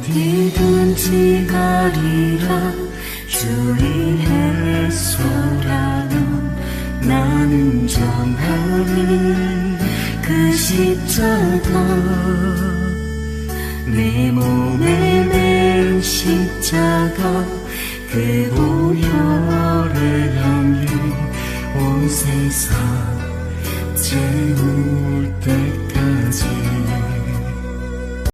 어디든지 가리라 주의 해서라면 나는 전하리. 그 십자가 내 몸에 맨 십자가 그 보혈을 향해 온 세상 때